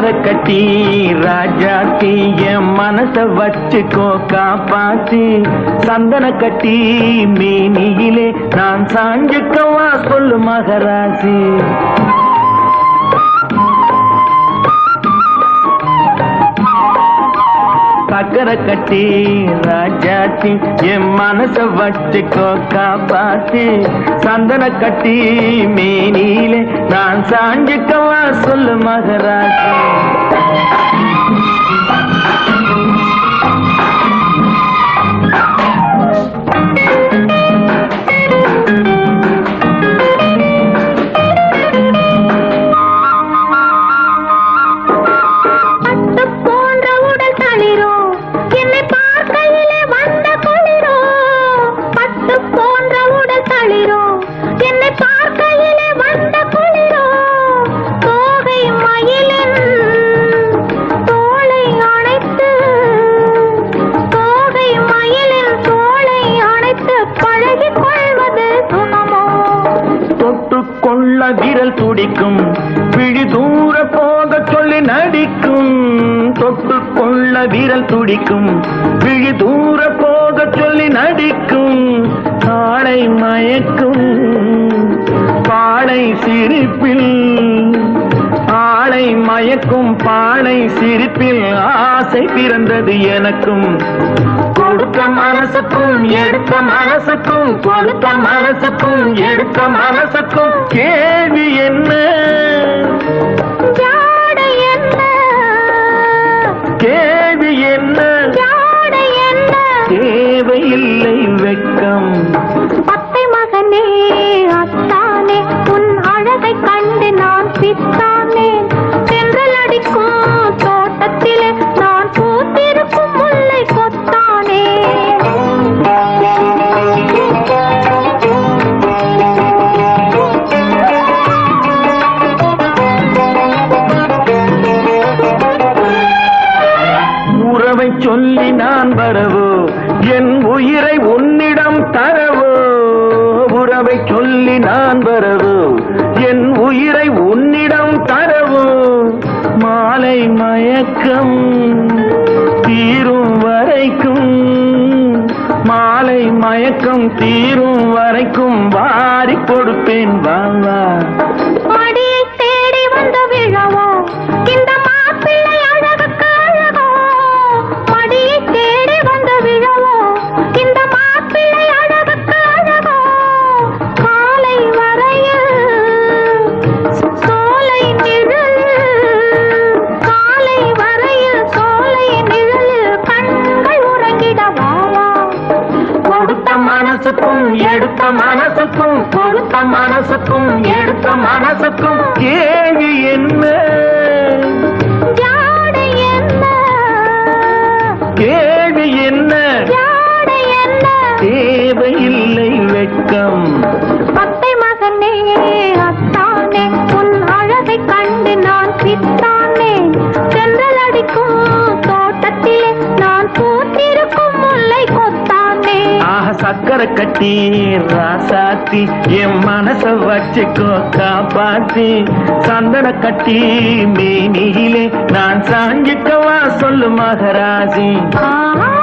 கட்டி ராஜாத்தி என் மனச வச்சுக்கோ காப்பாத்தி சந்தன கட்டி மேனியிலே நான் சாஞ்சுக்கவா சொல்லு மகராசி. சக்கரை கட்டி ராஜாத்தி என் மனச வச்சுக்கோ காப்பாத்தி சந்தன கட்டி மேனியிலே நான் சாஞ்சுக்கவா சொல்லு மகராஜா. உள்ள விரல் துடிக்கும். விழி தூர போக சொல்லி நடிக்கும். தொட்டு கொள்ள விரல் துடிக்கும். பிழி தூர போக சொல்லி நடிக்கும். காளை மயக்கும். பாளை சிரிப்பில் பானை சிரிப்பில் ஆசை பிறந்தது எனக்கும். கொடுத்த மனசுக்கும் எடுத்த மனசுக்கும் கொடுத்த மனசுக்கும் எடுத்த மனசுக்கும் கேள்வி என்ன? சொல்லி நான் வரவோ? என் உயிரை உன்னிடம் தரவோ? உறவை சொல்லி நான் வரவோ? என் உயிரை உன்னிடம் தரவோ? மாலை மயக்கம் தீரும் வரைக்கும் மாலை மயக்கம் தீரும் வரைக்கும் வாரி கொடுப்பேன் வாவா. மனசுக்கும் எடுத்த மனசுக்கும் கொடுத்த மனசுக்கும் எடுத்த மனசுக்கும். கேள்வி என்ன? கேள்வி என்ன? தேவையில்லை வெட்கம். அத்தை மகனே அத்தானே உன் அழகை கண்டு நான் பித்தானே ஆஹ சக்கரை கட்டி ராசாத்தி என் மனச வச்சுக்கோ காப்பாத்தி சந்தன கட்டி மேனியிலே நான் சாங்கிக்கவா சொல்லு மகராஜி. ஆஹா